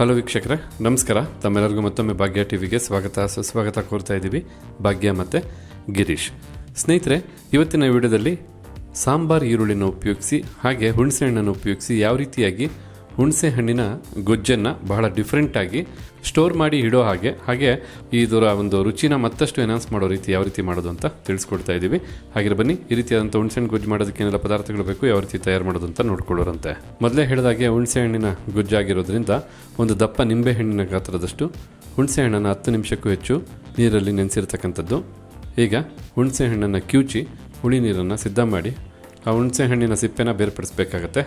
Hello ವೀಕ್ಷಕರೇ, ನಮಸ್ಕಾರ. ತಮ್ಮೆಲ್ಲರಿಗೂ ಮತ್ತೊಮ್ಮೆ ಭಾಗ್ಯ ಟಿವಿಗೆ ಸ್ವಾಗತ, ಸುಸ್ವಾಗತ ಕೋರ್ತಾ ಇದ್ದೀವಿ. ಭಾಗ್ಯ ಮತ್ತು ಗಿರೀಶ್. ಸ್ನೇಹಿತರೆ, ಇವತ್ತಿನ ವಿಡಿಯೋದಲ್ಲಿ ಸಾಂಬಾರ್ ಈರುಳ್ಳಿನ ಉಪಯೋಗಿಸಿ, ಹಾಗೆ ಹುಣಸೆಹಣ್ಣನ್ನು ಉಪಯೋಗಿಸಿ ಯಾವ ರೀತಿಯಾಗಿ ಹುಣಸೆ ಹಣ್ಣಿನ ಗೊಜ್ಜನ್ನು ಬಹಳ ಡಿಫ್ರೆಂಟಾಗಿ ಸ್ಟೋರ್ ಮಾಡಿ ಇಡೋ ಹಾಗೆ. ಹಾಗೆ ಇದರ ಒಂದು ರುಚಿನ ಮತ್ತಷ್ಟು ಎನ್ಹಾನ್ಸ್ ಮಾಡೋ ರೀತಿ ಯಾವ ರೀತಿ ಮಾಡೋದು ಅಂತ ತಿಳಿಸ್ಕೊಡ್ತಾ ಇದ್ದೀವಿ. ಹಾಗೆ ಬನ್ನಿ, ಈ ರೀತಿಯಾದಂಥ ಹುಣಸೆ ಹಣ್ಣು ಗೊಜ್ಜು ಮಾಡೋದಕ್ಕೆ ಏನೆಲ್ಲ ಪದಾರ್ಥಗಳು ಬೇಕು, ಯಾವ ರೀತಿ ತಯಾರು ಮಾಡೋದು ಅಂತ ನೋಡ್ಕೊಳ್ಳೋರಂತೆ. ಮೊದಲೇ ಹೇಳಿದಾಗೆ ಹುಣಸೆ ಹಣ್ಣಿನ ಗೊಜ್ಜಾಗಿರೋದ್ರಿಂದ ಒಂದು ದಪ್ಪ ನಿಂಬೆ ಹಣ್ಣಿನ ಗಾತ್ರದಷ್ಟು ಹುಣಸೆ ಹಣ್ಣನ್ನು ಹತ್ತು ನಿಮಿಷಕ್ಕೂ ಹೆಚ್ಚು ನೀರಲ್ಲಿ ನೆನೆಸಿರ್ತಕ್ಕಂಥದ್ದು. ಈಗ ಹುಣಸೆ ಹಣ್ಣನ್ನು ಕಿವುಚಿ ಹುಳಿ ನೀರನ್ನು ಸಿದ್ಧ ಮಾಡಿ ಆ ಹುಣಸೆ ಹಣ್ಣಿನ ಸಿಪ್ಪೆನ ಬೇರ್ಪಡಿಸ್ಬೇಕಾಗತ್ತೆ.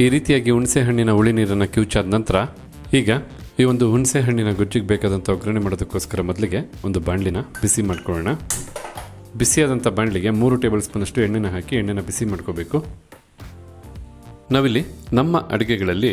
ಈ ರೀತಿಯಾಗಿ ಹುಣಸೆ ಹಣ್ಣಿನ ಉಳಿ ನೀರನ್ನು ಕಿವುಚಾದ ನಂತರ ಈಗ ಈ ಒಂದು ಹುಣಸೆ ಹಣ್ಣಿನ ಗೊಜ್ಜಿಗೆ ಬೇಕಾದಂಥ ಒಗ್ಗರಣೆ ಮಾಡೋದಕ್ಕೋಸ್ಕರ ಮೊದಲಿಗೆ ಒಂದು ಬಾಣಲಿನ ಬಿಸಿ ಮಾಡ್ಕೊಳ್ಳೋಣ. ಬಿಸಿಯಾದಂಥ ಬಾಣಲಿಗೆ ಮೂರು ಟೇಬಲ್ ಸ್ಪೂನಷ್ಟು ಎಣ್ಣೆನ ಹಾಕಿ ಎಣ್ಣೆನ ಬಿಸಿ ಮಾಡ್ಕೋಬೇಕು. ನಾವಿಲ್ಲಿ ನಮ್ಮ ಅಡುಗೆಗಳಲ್ಲಿ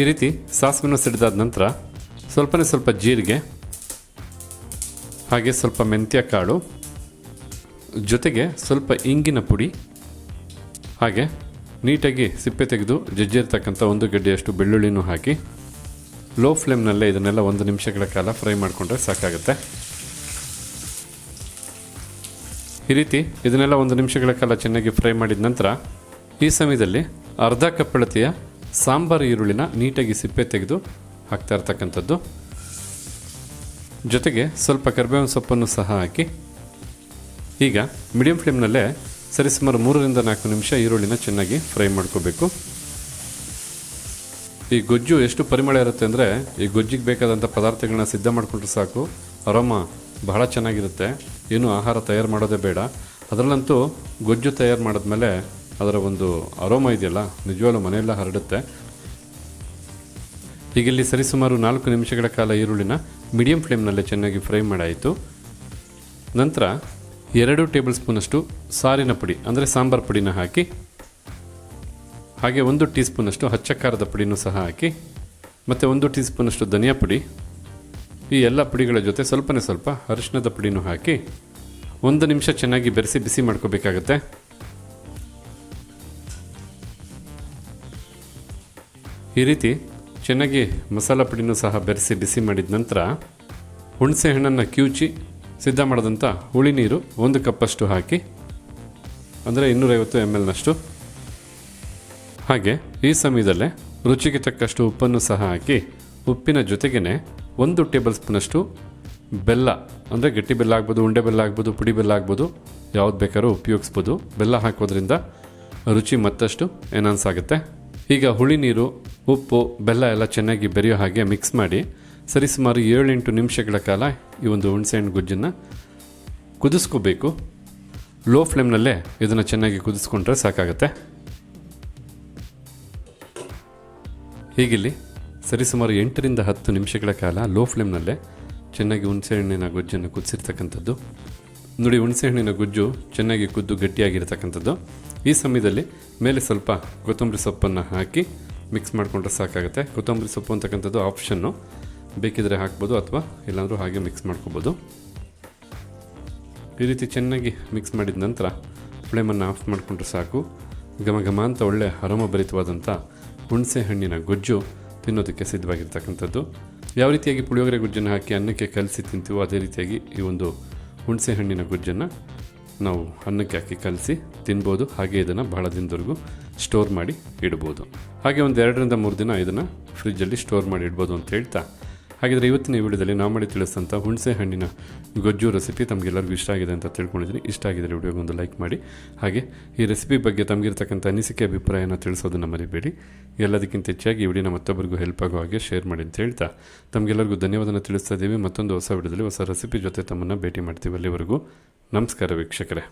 ಈ ರೀತಿ ಸಾಸಿವೆನ ಸಿಡಿದಾದ ನಂತರ ಸ್ವಲ್ಪನೇ ಸ್ವಲ್ಪ ಜೀರಿಗೆ, ಹಾಗೆ ಸ್ವಲ್ಪ ಮೆಂತ್ಯ ಕಾಳು, ಜೊತೆಗೆ ಸ್ವಲ್ಪ ಇಂಗಿನ ಪುಡಿ, ಹಾಗೆ ನೀಟಾಗಿ ಸಿಪ್ಪೆ ತೆಗೆದು ಜಜ್ಜಿರ್ತಕ್ಕಂಥ ಒಂದು ಗಡ್ಡೆಯಷ್ಟು ಬೆಳ್ಳುಳ್ಳಿನೂ ಹಾಕಿ ಲೋ ಫ್ಲೇಮ್ನಲ್ಲೇ ಇದನ್ನೆಲ್ಲ ಒಂದು ನಿಮಿಷಗಳ ಕಾಲ ಫ್ರೈ ಮಾಡಿಕೊಂಡ್ರೆ ಸಾಕಾಗುತ್ತೆ. ಈ ರೀತಿ ಇದನ್ನೆಲ್ಲ ಒಂದು ನಿಮಿಷಗಳ ಕಾಲ ಚೆನ್ನಾಗಿ ಫ್ರೈ ಮಾಡಿದ ನಂತರ ಈ ಸಮಯದಲ್ಲಿ ಅರ್ಧ ಕಪ್ಪಳತೆಯ ಸಾಂಬಾರು ಈರುಳ್ಳಿನ ನೀಟಾಗಿ ಸಿಪ್ಪೆ ತೆಗೆದು ಹಾಕ್ತಾ ಇರ್ತಕ್ಕಂಥದ್ದು. ಜೊತೆಗೆ ಸ್ವಲ್ಪ ಕರಿಬೇವಿನ ಸೊಪ್ಪನ್ನು ಸಹ ಹಾಕಿ. ಈಗ ಮೀಡಿಯಂ ಫ್ಲೇಮ್ನಲ್ಲೇ ಸರಿಸುಮಾರು ಮೂರರಿಂದ ನಾಲ್ಕು ನಿಮಿಷ ಈರುಳ್ಳಿನ ಚೆನ್ನಾಗಿ ಫ್ರೈ ಮಾಡ್ಕೋಬೇಕು. ಈ ಗೊಜ್ಜು ಎಷ್ಟು ಪರಿಮಳ ಇರುತ್ತೆ ಅಂದರೆ ಈ ಗೊಜ್ಜಿಗೆ ಬೇಕಾದಂಥ ಪದಾರ್ಥಗಳನ್ನ ಸಿದ್ಧ ಮಾಡಿಕೊಂಡ್ರೆ ಸಾಕು. ಅರೋಮ ಬಹಳ ಚೆನ್ನಾಗಿರುತ್ತೆ. ಏನು ಆಹಾರ ತಯಾರು ಮಾಡೋದೇ ಬೇಡ. ಅದರಲ್ಲಂತೂ ಗೊಜ್ಜು ತಯಾರು ಮಾಡಿದ್ಮೇಲೆ ಅದರ ಒಂದು ಅರೋಮ ಇದೆಯಲ್ಲ, ನಿಜವಾಗ್ಲೂ ಮನೆಯೆಲ್ಲ ಹರಡುತ್ತೆ. ಈಗ ಇಲ್ಲಿ ಸರಿಸುಮಾರು ನಾಲ್ಕು ನಿಮಿಷಗಳ ಕಾಲ ಈರುಳ್ಳಿನ ಮೀಡಿಯಂ ಫ್ಲೇಮ್ನಲ್ಲೇ ಚೆನ್ನಾಗಿ ಫ್ರೈ ಮಾಡಾಯಿತು. ನಂತರ ಎರಡು ಟೇಬಲ್ ಸ್ಪೂನಷ್ಟು ಸಾರಿನ ಪುಡಿ, ಅಂದರೆ ಸಾಂಬಾರ್ ಪುಡಿನ ಹಾಕಿ, ಹಾಗೆ ಒಂದು ಟೀ ಸ್ಪೂನಷ್ಟು ಹಚ್ಚ ಖಾರದ ಪುಡಿನೂ ಸಹ ಹಾಕಿ, ಮತ್ತು ಒಂದು ಟೀ ಸ್ಪೂನಷ್ಟು ಧನಿಯಾ ಪುಡಿ, ಈ ಎಲ್ಲ ಪುಡಿಗಳ ಜೊತೆ ಸ್ವಲ್ಪನೇ ಸ್ವಲ್ಪ ಅರಿಶಿಣದ ಪುಡಿನೂ ಹಾಕಿ, ಒಂದು ನಿಮಿಷ ಚೆನ್ನಾಗಿ ಬೆರೆಸಿ ಬಿಸಿ ಮಾಡ್ಕೋಬೇಕಾಗತ್ತೆ. ಈ ರೀತಿ ಚೆನ್ನಾಗಿ ಮಸಾಲ ಪುಡಿನೂ ಸಹ ಬೆರೆಸಿ ಬಿಸಿ ಮಾಡಿದ ನಂತರ ಹುಣಸೆ ಹಣ್ಣನ್ನು ಕಿವುಚಿ ಸಿದ್ಧ ಮಾಡಿದಂಥ ಹುಳಿ ನೀರು ಒಂದು ಕಪ್ಪಷ್ಟು ಹಾಕಿ, ಅಂದರೆ ಇನ್ನೂರೈವತ್ತು ಎಂ ಎಲ್ನಷ್ಟು ಹಾಗೆ ಈ ಸಮಯದಲ್ಲೇ ರುಚಿಗೆ ತಕ್ಕಷ್ಟು ಉಪ್ಪನ್ನು ಸಹ ಹಾಕಿ, ಉಪ್ಪಿನ ಜೊತೆಗೇ ಒಂದು ಟೇಬಲ್ ಸ್ಪೂನಷ್ಟು ಬೆಲ್ಲ, ಅಂದರೆ ಗಟ್ಟಿ ಬೆಲ್ಲ ಆಗ್ಬೋದು, ಉಂಡೆ ಬೆಲ್ಲ ಆಗ್ಬೋದು, ಪುಡಿ ಬೆಲ್ಲ ಆಗ್ಬೋದು, ಯಾವ್ದು ಬೇಕಾದ್ರೂ ಉಪಯೋಗಿಸ್ಬೋದು. ಬೆಲ್ಲ ಹಾಕೋದ್ರಿಂದ ರುಚಿ ಮತ್ತಷ್ಟು ಎನ್ಹಾನ್ಸ್ ಆಗುತ್ತೆ. ಈಗ ಹುಳಿ ನೀರು, ಉಪ್ಪು, ಬೆಲ್ಲ ಎಲ್ಲ ಚೆನ್ನಾಗಿ ಬೆರೆಯೋ ಹಾಗೆ ಮಿಕ್ಸ್ ಮಾಡಿ ಸರಿಸುಮಾರು ಏಳೆಂಟು ನಿಮಿಷಗಳ ಕಾಲ ಈ ಒಂದು ಹುಣಸೆಹಣ್ಣು ಗುಜ್ಜನ್ನು ಕುದಿಸ್ಕೋಬೇಕು. ಲೋ ಫ್ಲೇಮ್ನಲ್ಲೇ ಇದನ್ನು ಚೆನ್ನಾಗಿ ಕುದಿಸ್ಕೊಂಡ್ರೆ ಸಾಕಾಗುತ್ತೆ. ಹೀಗಿಲ್ಲಿ ಸರಿಸುಮಾರು ಎಂಟರಿಂದ ಹತ್ತು ನಿಮಿಷಗಳ ಕಾಲ ಲೋ ಫ್ಲೇಮ್ನಲ್ಲೇ ಚೆನ್ನಾಗಿ ಹುಣಸೆಹಣ್ಣಿನ ಗೊಜ್ಜನ್ನು ಕುದಿಸಿರ್ತಕ್ಕಂಥದ್ದು. ನೋಡಿ ಹುಣಸೆಹಣ್ಣಿನ ಗೊಜ್ಜು ಚೆನ್ನಾಗಿ ಕುದ್ದು ಗಟ್ಟಿಯಾಗಿರ್ತಕ್ಕಂಥದ್ದು. ಈ ಸಮಯದಲ್ಲಿ ಮೇಲೆ ಸ್ವಲ್ಪ ಕೊತ್ತಂಬರಿ ಸೊಪ್ಪನ್ನು ಹಾಕಿ ಮಿಕ್ಸ್ ಮಾಡಿಕೊಂಡ್ರೆ ಸಾಕಾಗುತ್ತೆ. ಕೊತ್ತಂಬರಿ ಸೊಪ್ಪು ಅಂತಕ್ಕಂಥದ್ದು ಆಪ್ಷನ್ನು ಬೇಕಿದ್ರೆ ಹಾಕ್ಬೋದು ಅಥವಾ ಇಲ್ಲಾಂದರೂ ಹಾಗೆ ಮಿಕ್ಸ್ ಮಾಡ್ಕೋಬೋದು. ಈ ರೀತಿ ಚೆನ್ನಾಗಿ ಮಿಕ್ಸ್ ಮಾಡಿದ ನಂತರ ಫ್ಲೇಮನ್ನು ಆಫ್ ಮಾಡಿಕೊಂಡ್ರೆ ಸಾಕು. ಘಮ ಘಮ ಅಂತ ಒಳ್ಳೆ ಅರೋಮಭರಿತವಾದಂಥ ಹುಣಸೆ ಹಣ್ಣಿನ ಗೊಜ್ಜು ತಿನ್ನೋದಕ್ಕೆ ಸಿದ್ಧವಾಗಿರ್ತಕ್ಕಂಥದ್ದು. ಯಾವ ರೀತಿಯಾಗಿ ಪುಳಿಯೋಗರೆ ಗೊಜ್ಜನ್ನು ಹಾಕಿ ಅನ್ನಕ್ಕೆ ಕಲಸಿ ತಿಂತೀವೋ ಅದೇ ರೀತಿಯಾಗಿ ಈ ಒಂದು ಹುಣಸೆ ಹಣ್ಣಿನ ಗೊಜ್ಜನ್ನು ನಾವು ಅನ್ನಕ್ಕೆ ಹಾಕಿ ಕಲಸಿ ತಿನ್ಬೋದು. ಹಾಗೆ ಇದನ್ನು ಬಹಳ ದಿನದವರೆಗೂ ಸ್ಟೋರ್ ಮಾಡಿ ಇಡ್ಬೋದು. ಹಾಗೆ ಒಂದು ಎರಡರಿಂದ ಮೂರು ದಿನ ಇದನ್ನು ಫ್ರಿಜ್ಜಲ್ಲಿ ಸ್ಟೋರ್ ಮಾಡಿ ಇಡ್ಬೋದು ಅಂತ ಹೇಳ್ತಾ. ಹಾಗಿದ್ರೆ ಇವತ್ತಿನ ವಿಡಿಯೋದಲ್ಲಿ ನಾವು ಮಾಡಿ ತಿಳಿಸಿದಂಥ ಹುಣಸೆ ಹಣ್ಣಿನ ಗೊಜ್ಜು ರೆಸಿಪಿ ತಮಗೆಲ್ಲರಿಗೂ ಇಷ್ಟ ಆಗಿದೆ ಅಂತ ತಿಳ್ಕೊಂಡಿದ್ದೀನಿ. ಇಷ್ಟ ಆಗಿದ್ರೆ ವಿಡಿಯೋಗೆ ಒಂದು ಲೈಕ್ ಮಾಡಿ. ಹಾಗೆ ಈ ರೆಸಿಪಿ ಬಗ್ಗೆ ತಮಗಿರ್ತಕ್ಕಂಥ ಅನಿಸಿಕೆ, ಅಭಿಪ್ರಾಯನ ತಿಳಿಸೋದನ್ನು ಮರಿಬೇಡಿ. ಎಲ್ಲದಕ್ಕಿಂತ ಹೆಚ್ಚಾಗಿ ಈ ವಿಡಿಯೋನ ಮತ್ತೊಬ್ಬರಿಗೂ ಹೆಲ್ಪ್ ಆಗೋ ಹಾಗೆ ಶೇರ್ ಮಾಡಿ ಅಂತ ಹೇಳ್ತಾ. ತಮಗೆಲ್ಲರಿಗೂ ಧನ್ಯವಾದನ ತಿಳಿಸ್ತಾ ಇದ್ದೀವಿ. ಮತ್ತೊಂದು ಹೊಸ ವಿಡಿಯೋದಲ್ಲಿ ಹೊಸ ರೆಸಿಪಿ ಜೊತೆ ತಮ್ಮನ್ನು ಭೇಟಿ ಮಾಡ್ತೀವಿ ಅಲ್ಲಿವರೆಗೂ. ನಮಸ್ಕಾರ ವೀಕ್ಷಕರೇ.